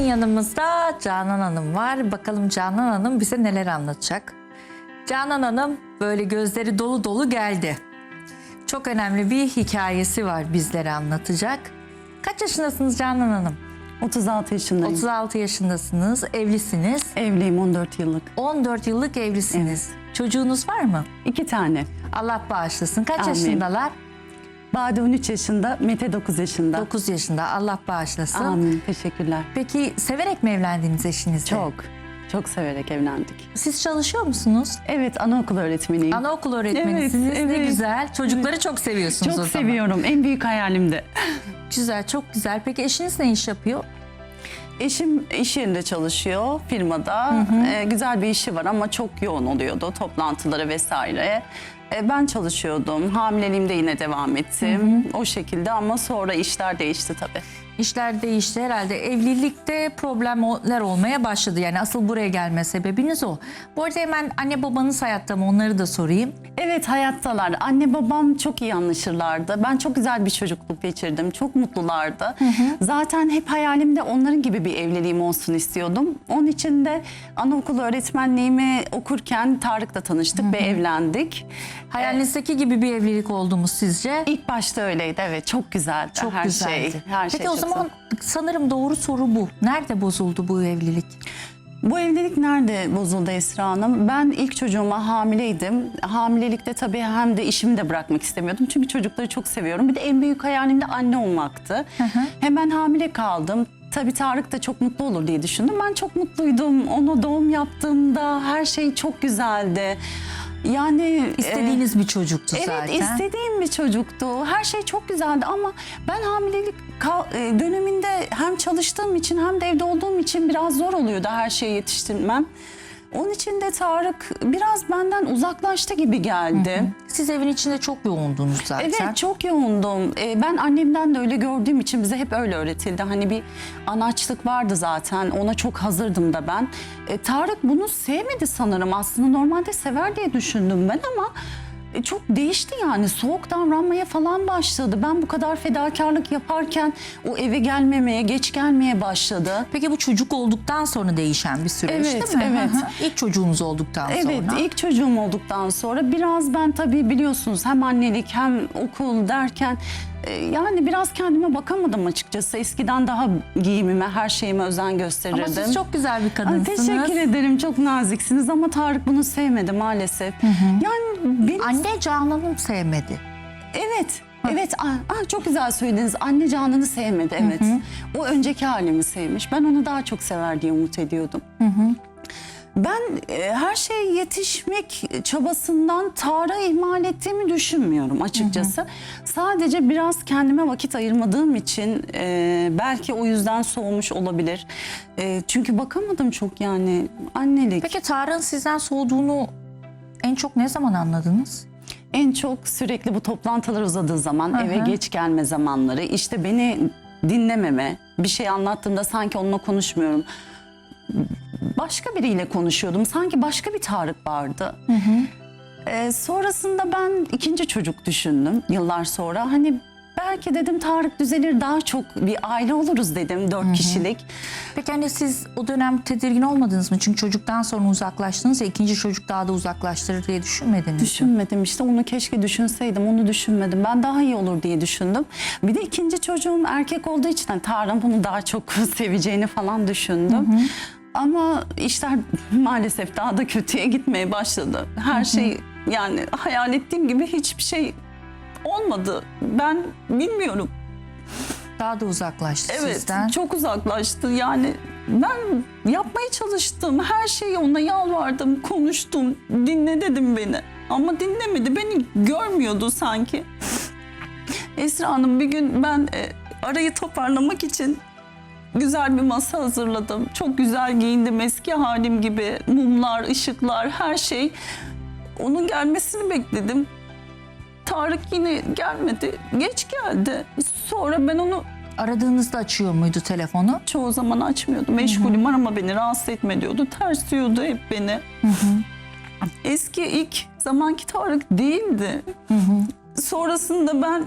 yanımızda Canan Hanım var. Bakalım Canan Hanım bize neler anlatacak. Canan Hanım böyle gözleri dolu dolu geldi. Çok önemli bir hikayesi var bizlere anlatacak. Kaç yaşındasınız Canan Hanım? 36 yaşındayım. 36 yaşındasınız, evlisiniz. Evliyim 14 yıllık. 14 yıllık evlisiniz. Çocuğunuz var mı? İki tane. Allah bağışlasın. Kaç Amin. yaşındalar? Bade 13 yaşında, Mete 9 yaşında. 9 yaşında. Allah bağışlasın. Amin. Teşekkürler. Peki severek mi evlendiniz eşinizle? Çok, çok severek evlendik. Siz çalışıyor musunuz? Evet, anaokul öğretmeniyim. Anaokul öğretmenisiniz. Evet, Ne evet. güzel. Çocukları çok seviyorsunuz çok o zaman. seviyorum. En büyük hayalimdi. Güzel, çok güzel. Peki eşiniz ne iş yapıyor? Eşim iş yerinde çalışıyor firmada. Ee, güzel bir işi var ama çok yoğun oluyordu toplantıları vesaire. Ee, ben çalışıyordum. Hamileliğimde yine devam ettim. O şekilde ama sonra işler değişti tabii. İşler değişti herhalde. Evlilikte problemler olmaya başladı. Yani asıl buraya gelme sebebiniz o. Bu arada hemen anne babanız hayatta mı onları da sorayım. Evet hayattalar. Anne babam çok iyi anlaşırlardı. Ben çok güzel bir çocukluk geçirdim. Çok mutlulardı. Zaten hep hayalimde onların gibi bir evliliğim olsun istiyordum. Onun için de anaokulu öğretmenliğimi okurken Tarık'la tanıştık ve evlendik. Hayalinizdeki gibi bir evlilik oldu mu sizce? İlk başta öyleydi evet. Çok güzeldi Çok her güzeldi. şey. Her Peki şey o çok zaman sanırım doğru soru bu. Nerede bozuldu bu evlilik? Bu evlilik nerede bozuldu Esra Hanım? Ben ilk çocuğuma hamileydim. Hamilelikte tabii hem de işimi de bırakmak istemiyordum. Çünkü çocukları çok seviyorum. Bir de en büyük hayalim de anne olmaktı. Hemen hamile kaldım. Tabii Tarık da çok mutlu olur diye düşündüm. Ben çok mutluydum. Ona doğum yaptığımda her şey çok güzeldi. Yani e, İstediğiniz bir çocuktu Evet zaten. istediğim bir çocuktu. Her şey çok güzeldi ama ben hamilelik e, döneminde hem çalıştığım için hem de evde olduğum için biraz zor oluyordu her şeyi yetiştirmem. Onun için de Tarık biraz benden uzaklaştı gibi geldi. Siz evin içinde çok yoğundunuz zaten. Evet çok yoğundum. Ee, ben annemden de öyle gördüğüm için bize hep öyle öğretildi. Hani bir anaçlık vardı zaten. Ona çok hazırdım da ben. Ee, Tarık bunu sevmedi sanırım. Aslında normalde sever diye düşündüm ben ama e, çok değişti yani. Soğuk davranmaya falan başladı. Ben bu kadar fedakarlık yaparken o eve gelmemeye, geç gelmeye başladı. Peki bu çocuk olduktan sonra değişen bir süreç Evet, değil mi? evet. Hı hı. İlk çocuğunuz olduktan Evet sonra. ilk çocuğum olduktan sonra biraz ben tabii biliyorsunuz hem annelik hem okul derken e, yani biraz kendime bakamadım açıkçası. Eskiden daha giyimime her şeyime özen gösterirdim. Ama siz çok güzel bir Ay, kadınsınız. teşekkür ederim çok naziksiniz ama Tarık bunu sevmedi maalesef. Yani benim Anne Canan'ım sevmedi. Evet. Evet, ah, ah, çok güzel söylediniz. Anne canını sevmedi, evet. O önceki halimi sevmiş. Ben onu daha çok sever diye umut ediyordum. Ben e, her şeye yetişmek çabasından Tarık'ı ihmal ettiğimi düşünmüyorum açıkçası. Sadece biraz kendime vakit ayırmadığım için e, belki o yüzden soğumuş olabilir. E, çünkü bakamadım çok yani annelik. Peki Tarık'ın sizden soğuduğunu en çok ne zaman anladınız? En çok sürekli bu toplantılar uzadığı zaman, Hı eve hı. geç gelme zamanları, işte beni dinlememe, bir şey anlattığımda sanki onunla konuşmuyorum. Başka biriyle konuşuyordum. Sanki başka bir Tarık vardı. Ee, sonrasında ben ikinci çocuk düşündüm yıllar sonra. Hani belki dedim Tarık düzelir daha çok bir aile oluruz dedim dört kişilik. Peki hani siz o dönem tedirgin olmadınız mı? Çünkü çocuktan sonra uzaklaştınız ya ikinci çocuk daha da uzaklaştırır diye düşünmediniz mi? Düşünmedim işte onu keşke düşünseydim onu düşünmedim. Ben daha iyi olur diye düşündüm. Bir de ikinci çocuğum erkek olduğu için hani Tarık'ın bunu daha çok seveceğini falan düşündüm. Ama işler maalesef daha da kötüye gitmeye başladı. Her şey yani hayal ettiğim gibi hiçbir şey olmadı. Ben bilmiyorum. Daha da uzaklaştı Evet sizden. çok uzaklaştı yani ben yapmaya çalıştım her şeyi ona yalvardım konuştum dinle dedim beni ama dinlemedi beni görmüyordu sanki. Esra Hanım bir gün ben e, arayı toparlamak için güzel bir masa hazırladım. Çok güzel giyindim eski halim gibi mumlar, ışıklar her şey. Onun gelmesini bekledim. Tarık yine gelmedi. Geç geldi. Sonra ben onu Aradığınızda açıyor muydu telefonu? çoğu zaman açmıyordu. Meşgulüm arama beni rahatsız etme diyordu. Ters diyordu hep beni. Eski ilk zamanki Tarık değildi. Sonrasında ben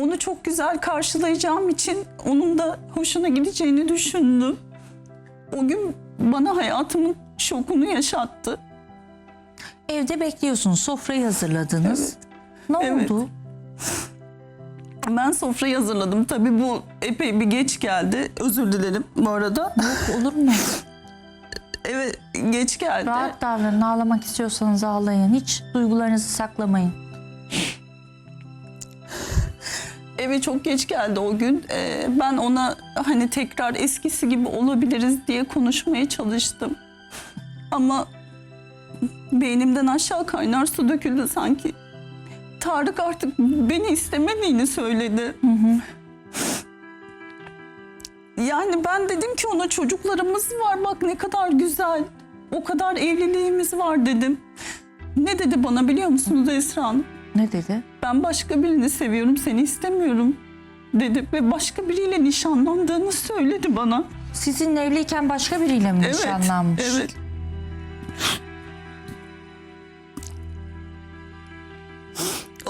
onu çok güzel karşılayacağım için onun da hoşuna gideceğini düşündüm. o gün bana hayatımın şokunu yaşattı. Evde bekliyorsunuz. Sofrayı hazırladınız. Ne Evet. oldu? Ben sofrayı hazırladım. Tabii bu epey bir geç geldi. Özür dilerim bu arada. Yok olur mu? Evet geç geldi. Rahat davranın. Ağlamak istiyorsanız ağlayın. Hiç duygularınızı saklamayın. Eve çok geç geldi o gün. Ee, ben ona hani tekrar eskisi gibi olabiliriz diye konuşmaya çalıştım. Ama beynimden aşağı kaynar su döküldü sanki. Tarık artık beni istemediğini söyledi. Yani ben dedim ki ona çocuklarımız var bak ne kadar güzel. O kadar evliliğimiz var dedim. Ne dedi bana biliyor musunuz Esra Hanım? Ne dedi? ben başka birini seviyorum seni istemiyorum dedi ve başka biriyle nişanlandığını söyledi bana. Sizinle evliyken başka biriyle mi Evet, nişanlanmış? Evet.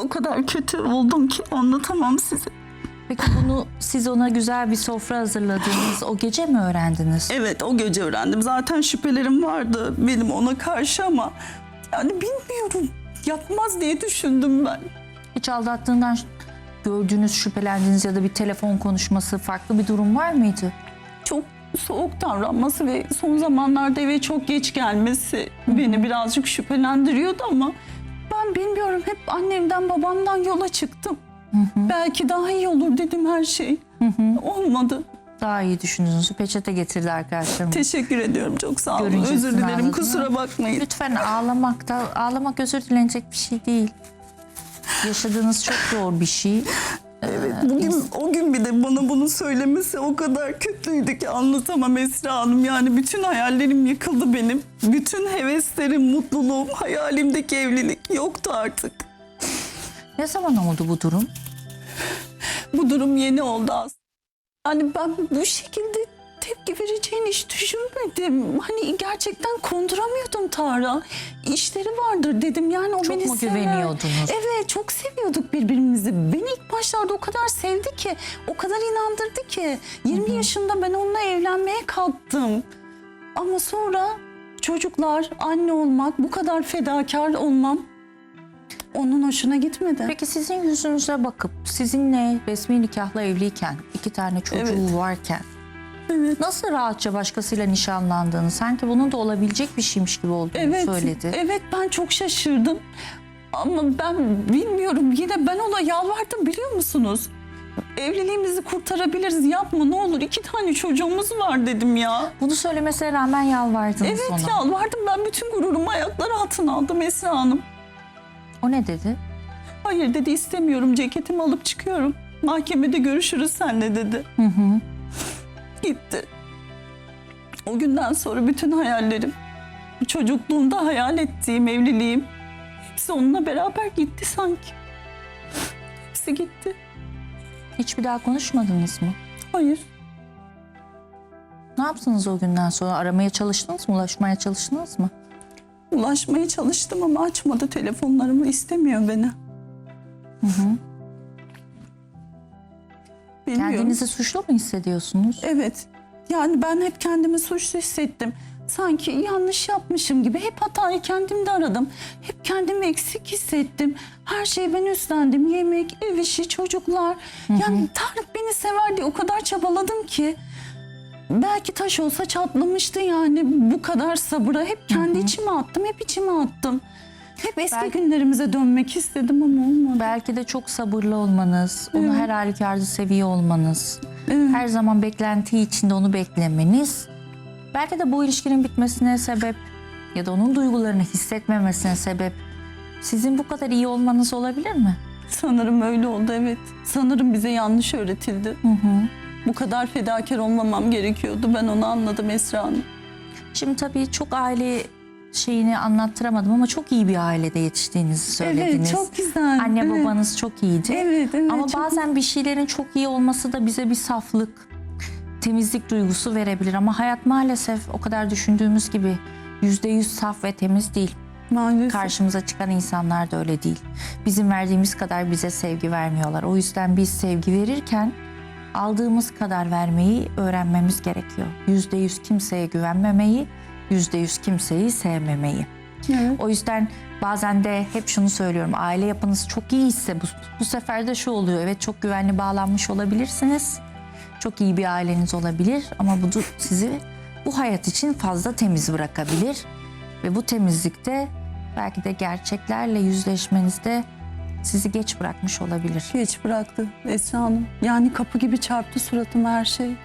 O kadar kötü oldum ki anlatamam size. Peki bunu siz ona güzel bir sofra hazırladığınız o gece mi öğrendiniz? Evet o gece öğrendim. Zaten şüphelerim vardı benim ona karşı ama yani bilmiyorum yapmaz diye düşündüm ben. Hiç aldattığından gördüğünüz, şüphelendiğiniz ya da bir telefon konuşması farklı bir durum var mıydı? çok soğuk davranması ve son zamanlarda eve çok geç gelmesi beni birazcık şüphelendiriyordu ama ben bilmiyorum hep annemden babamdan yola çıktım. Belki daha iyi olur dedim her şey. Olmadı. Daha iyi düşündünüz. Peçete getirdi arkadaşlarım. Teşekkür ediyorum çok sağ olun. Görüncesini Özür dilerim kusura bakmayın. Lütfen ağlamakta, ağlamak özür dilenecek bir şey değil. Yaşadığınız çok zor bir şey. Evet, bugün o gün bir de bana bunu söylemesi o kadar kötüydü ki anlatamam Esra Hanım. Yani bütün hayallerim yıkıldı benim. Bütün heveslerim, mutluluğum, hayalimdeki evlilik yoktu artık. Ne zaman oldu bu durum? bu durum yeni oldu aslında. Hani ben bu şekilde tepki vereceğini hiç düşünmedim. Hani gerçekten konduramıyordum Tara. İşleri vardır dedim yani o Çok beni mu sever. güveniyordunuz? Evet çok seviyorduk birbirimizi. Beni ilk başlarda o kadar sevdi ki, o kadar inandırdı ki. 20 yaşında ben onunla evlenmeye kalktım. Ama sonra çocuklar, anne olmak, bu kadar fedakar olmam onun hoşuna gitmedi. Peki sizin yüzünüze bakıp sizinle resmi nikahla evliyken, iki tane çocuğu Evet. varken Evet. nasıl rahatça başkasıyla nişanlandığını, sanki bunun da olabilecek bir şeymiş gibi olduğunu Evet, söyledi. evet ben çok şaşırdım. Ama ben bilmiyorum yine ben ona yalvardım biliyor musunuz? Evliliğimizi kurtarabiliriz yapma ne olur iki tane çocuğumuz var dedim ya. Bunu söylemesine rağmen yalvardınız Evet ona. yalvardım ben bütün gururumu ayakları altına aldım Esra Hanım. O ne dedi? Hayır dedi istemiyorum ceketimi alıp çıkıyorum. Mahkemede görüşürüz senle dedi. Hı hı. Gitti. O günden sonra bütün hayallerim, çocukluğumda hayal ettiğim evliliğim hepsi onunla beraber gitti sanki. Hepsi gitti. Hiç bir daha konuşmadınız mı? Hayır. Ne yaptınız o günden sonra? Aramaya çalıştınız mı? Ulaşmaya çalıştınız mı? Ulaşmaya çalıştım ama açmadı telefonlarımı istemiyor beni. Bilmiyorum. Kendinizi suçlu mu hissediyorsunuz? Evet. Yani ben hep kendimi suçlu hissettim. Sanki yanlış yapmışım gibi hep hatayı kendimde aradım. Hep kendimi eksik hissettim. Her şeyi ben üstlendim. Yemek, ev işi, çocuklar. Yani Tarık beni sever diye o kadar çabaladım ki. Belki taş olsa çatlamıştı yani. Bu kadar sabıra hep kendi içime attım. Hep içime attım. Hep eski Belki- günlerimize dönmek istedim ama olmadı. Belki de çok sabırlı olmanız, onu her halükarda seviyor olmanız, her zaman beklenti içinde onu beklemeniz, belki de bu ilişkinin bitmesine sebep ya da onun duygularını hissetmemesine sebep sizin bu kadar iyi olmanız olabilir mi? Sanırım öyle oldu evet. Sanırım bize yanlış öğretildi. Hı hı. Bu kadar fedakar olmamam gerekiyordu. Ben onu anladım Esra Hanım. Şimdi tabii çok aile şeyini anlattıramadım ama çok iyi bir ailede yetiştiğinizi söylediniz. Evet çok güzel. Anne evet. babanız çok iyiydi. Evet evet. Ama bazen bir şeylerin çok iyi olması da bize bir saflık, temizlik duygusu verebilir. Ama hayat maalesef o kadar düşündüğümüz gibi yüzde yüz saf ve temiz değil. Maalesef. Karşımıza çıkan insanlar da öyle değil. Bizim verdiğimiz kadar bize sevgi vermiyorlar. O yüzden biz sevgi verirken aldığımız kadar vermeyi öğrenmemiz gerekiyor. Yüzde yüz kimseye güvenmemeyi, yüzde yüz kimseyi sevmemeyi. Evet. O yüzden bazen de hep şunu söylüyorum. Aile yapınız çok iyiyse bu, bu sefer de şu oluyor. Evet çok güvenli bağlanmış olabilirsiniz. Çok iyi bir aileniz olabilir ama bu sizi bu hayat için fazla temiz bırakabilir. Ve bu temizlikte belki de gerçeklerle yüzleşmenizde sizi geç bırakmış olabilir. Geç bıraktı Esra Hanım. Yani kapı gibi çarptı suratıma her şey.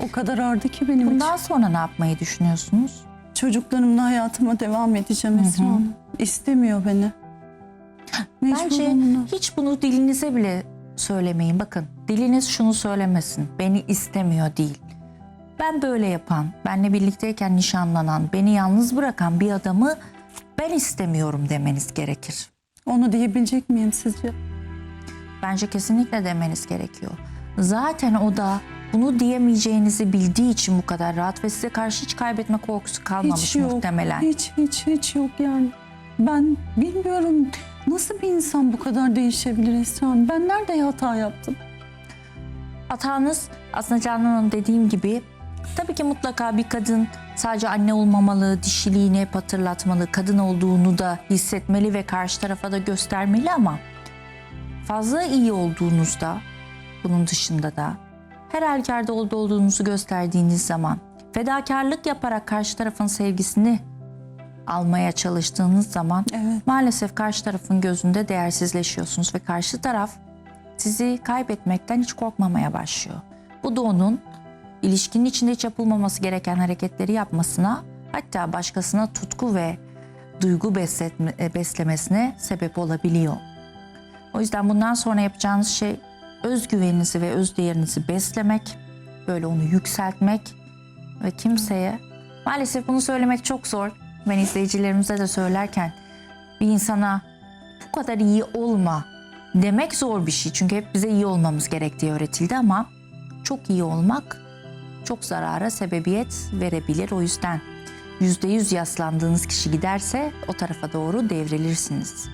O kadar ağırdı ki benim için. Bundan sonra ne yapmayı düşünüyorsunuz? Çocuklarımla hayatıma devam edeceğim Esra Hanım. İstemiyor beni. Bence Mecburum buna. hiç bunu dilinize bile söylemeyin. Bakın diliniz şunu söylemesin. Beni istemiyor değil. Ben böyle yapan, benle birlikteyken nişanlanan, beni yalnız bırakan bir adamı ben istemiyorum demeniz gerekir. Onu diyebilecek miyim sizce? Bence kesinlikle demeniz gerekiyor. Zaten o da bunu diyemeyeceğinizi bildiği için bu kadar rahat ve size karşı hiç kaybetme korkusu kalmamış Hiç yok. muhtemelen. Hiç hiç hiç yok yani. Ben bilmiyorum nasıl bir insan bu kadar değişebilir Esra Hanım? Ben nerede hata yaptım? Hatanız aslında Canan Hanım dediğim gibi tabii ki mutlaka bir kadın sadece anne olmamalı, dişiliğini hep hatırlatmalı, kadın olduğunu da hissetmeli ve karşı tarafa da göstermeli ama fazla iyi olduğunuzda bunun dışında da her halükarda oldu olduğunuzu gösterdiğiniz zaman fedakarlık yaparak karşı tarafın sevgisini almaya çalıştığınız zaman Evet. maalesef karşı tarafın gözünde değersizleşiyorsunuz ve karşı taraf sizi kaybetmekten hiç korkmamaya başlıyor. Bu da onun ilişkinin içinde hiç yapılmaması gereken hareketleri yapmasına hatta başkasına tutku ve duygu besletme, e, beslemesine sebep olabiliyor. O yüzden bundan sonra yapacağınız şey özgüveninizi ve özdeğerinizi beslemek, böyle onu yükseltmek ve kimseye maalesef bunu söylemek çok zor. Ben izleyicilerimize de söylerken bir insana bu kadar iyi olma demek zor bir şey. Çünkü hep bize iyi olmamız gerektiği öğretildi ama çok iyi olmak çok zarara sebebiyet verebilir. O yüzden yüzde yüz yaslandığınız kişi giderse o tarafa doğru devrilirsiniz.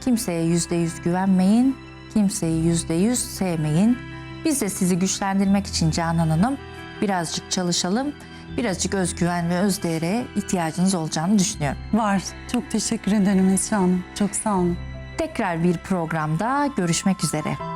Kimseye yüzde yüz güvenmeyin, kimseyi yüzde yüz sevmeyin. Biz de sizi güçlendirmek için Canan Hanım birazcık çalışalım. Birazcık özgüven ve özdeğere ihtiyacınız olacağını düşünüyorum. Var. Çok teşekkür ederim Esra Hanım. Çok sağ olun. Tekrar bir programda görüşmek üzere.